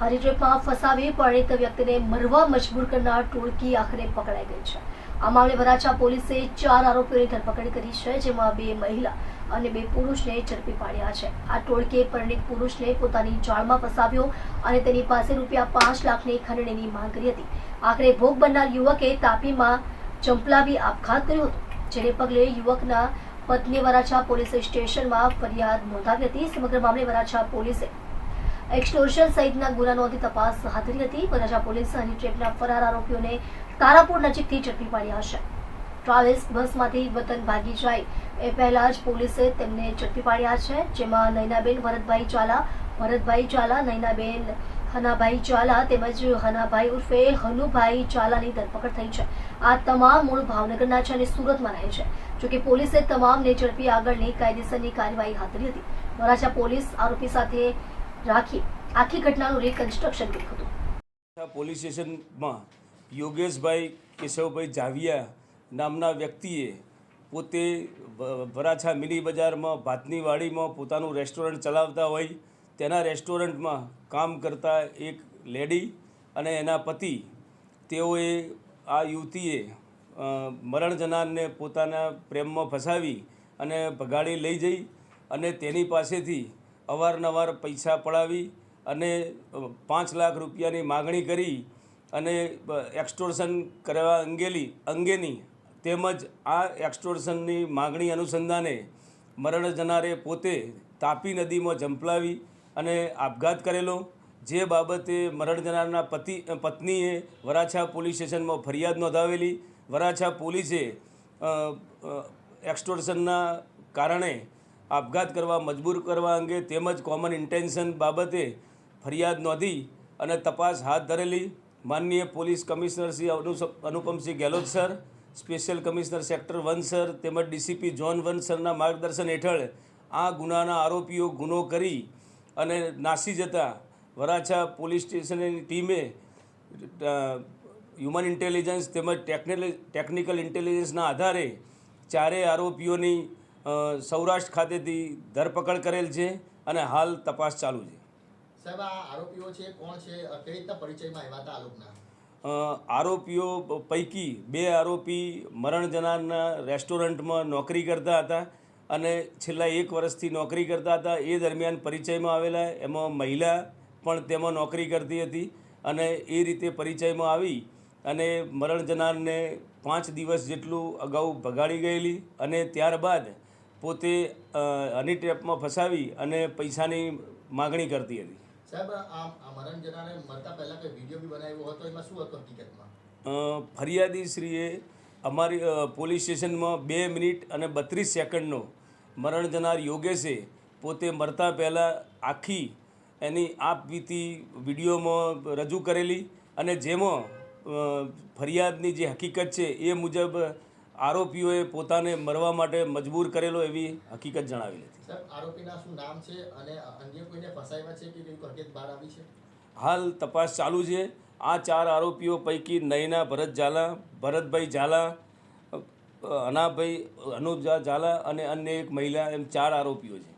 હરીટ્રેપમાં ફસાવી પરિણીત વ્યક્તિને મરવા મજબૂર કરનાર ટોળકી આખરે પકડાઈ ગઈ છે. આ મામલે વરાછા પોલીસે ચાર આરોપીઓની ધરપકડ કરી છે, જેમાં બે મહિલા અને બે પુરુષને ઝડપી પાડ્યા છે. આ ટોળકીએ પરિણીત પુરુષને પોતાની જાળમાં ફસાવ્યો અને તેની પાસે રૂપિયા પાંચ લાખની ખંડણીની માંગ કરી હતી. આખરે ભોગ બનનાર યુવકે તાપીમાં ચંપલાવી આપઘાત કર્યો હતો, જેને પગલે યુવકના પત્ની વરાછા પોલીસ સ્ટેશનમાં ફરિયાદ નોંધાવી હતી. સમગ્ર મામલે વરાછા પોલીસે એક્સટોર્શન સહિતના ગુના નોંધી તપાસ હાથ ધરી હતી. વરાછા પોલીસે હની ટ્રેકના ફરાર આરોપીઓને તારાપુર નજીકથી ઝડપી પાડ્યા છે ટ્રાવેલ્સ બસમાંથી વતન ભાગી જાય એ પહેલા જ પોલીસે તેમને ઝડપી પાડ્યા છે, જેમાં નૈનાબેન ભરતભાઈ ચાલા ભરતભાઈ ચાલા નૈનાબેન હનાભાઈ ચાલા તેમજ હનાભાઈ ઉર્ફે હનુભાઈ ચાલાની ધરપકડ થઈ છે. આ તમામ મૂળ ભાવનગરના છે અને સુરતમાં રહે છે. જોકે પોલીસે તમામને ઝડપી આગળની કાયદેસરની કાર્યવાહી હાથ ધરી હતી. વરાછા પોલીસ આરોપી સાથે રાખી આખી ઘટનાનું રિકન્સ્ટ્રક્શન કર્યું હતું. પોલીસ સ્ટેશનમાં યોગેશભાઈ કેશવભાઈ જાવિયા નામના વ્યક્તિએ પોતે વરાછા મિની બજારમાં ભાતની વાડીમાં પોતાનું રેસ્ટોરન્ટ ચલાવતા હોય તેના રેસ્ટોરન્ટમાં કામ કરતા એક લેડી અને એના પતિ તેઓએ આ યુવતીએ અ, મરણ જનારને પોતાના પ્રેમમાં ફસાવી અને ભગાડી લઈ જઈ અને તેની પાસેથી અવારનવાર પૈસા પડાવી અને પાંચ લાખ રૂપિયાની માગણી કરી અને એક્સટોર્શન કરવા અંગેલી, અંગેની તેમજ આ એક્સટોર્શનની માગણી અનુસંધાને મરણ જનારે પોતે તાપી નદીમાં ઝંપલાવી અને આપઘાત કરેલો. જે બાબતે મરણ જનારના પતિ, પત્નીએ વરાછા પોલીસ સ્ટેશનમાં ફરિયાદ નોંધાવેલી. વરાછા પોલીસે એક્સટોર્શનના કારણે આપઘાત કરવા, મજબૂર કરવા અંગે તેમજ કોમન ઇન્ટેન્શન બાબતે ફરિયાદ નોંધી અને તપાસ હાથ ધરેલી. માનનીય police commissioner Shri Anupam Singh Gehlot sir, special commissioner sector one sir તેમજ ડીસીપી જોન વન સરના માર્ગદર્શન હેઠળ આ ગુનાના આરોપીઓ ગુનો કરી અને નાસી જતા વરાછા પોલીસ સ્ટેશનની ટીમે હ્યુમન ઇન્ટેલિજન્સ તેમજ ટેકનિકલ ઇન્ટેલિજન્સના આધારે ચારેય આરોપીઓની સૌરાષ્ટ્ર ખાતેથી ધરપકડ કરેલ છે અને હાલ તપાસ ચાલુ છે. સાહેબ આ આરોપીઓ છે કોણ છે કઈ રીતના પરિચયમાં આવ્યા હતા આ આરોપીઓ પૈકી બે આરોપી મરણ જનારના રેસ્ટોરન્ટમાં નોકરી કરતા હતા અને છેલ્લા એક વર્ષથી નોકરી કરતા હતા. એ દરમિયાન પરિચયમાં આવેલા એમાં મહિલા પણ તેમાં નોકરી કરતી હતી અને એ રીતે પરિચયમાં આવી અને મરણ જનારને પાંચ દિવસ જેટલું અગાઉ ભગાડી ગયેલી અને ત્યારબાદ પોતે હની ટ્રેપમાં ફસાવી અને પૈસાની માગણી કરતી હતી. સાહેબ આ મરણ જનારે મરતા પહેલા કઈ વીડિયો બી બનાવ્યો હતો? એમાં શું હતું હકીકતમાં? ફરિયાદીશ્રીએ અમારી પોલીસ સ્ટેશનમાં બે મિનિટ અને બત્રીસ સેકન્ડનો મરણ જનાર યોગેશે પોતે મરતા પહેલાં આખી એની આપવીતી વિડીયોમાં રજૂ કરેલી અને જેમાં ફરિયાદની જે હકીકત છે એ મુજબ આરોપીઓએ પોતાને મરવા માટે મજબૂર કરેલો એવી હકીકત જણાવી હતી આરોપીના શું નામ છે અને અન્ય કોઈને ફસાવ્યા છે કે હકીકત બહાર આવી છે? હાલ તપાસ ચાલુ છે. આ ચાર આરોપીઓ પૈકી નયના ભરત ઝાલા ભરતભાઈ ઝાલા અનાભાઈ અનાભાઈ ઝા ઝાલા અને અન્ય એક મહિલા એમ ચાર આરોપીઓ છે.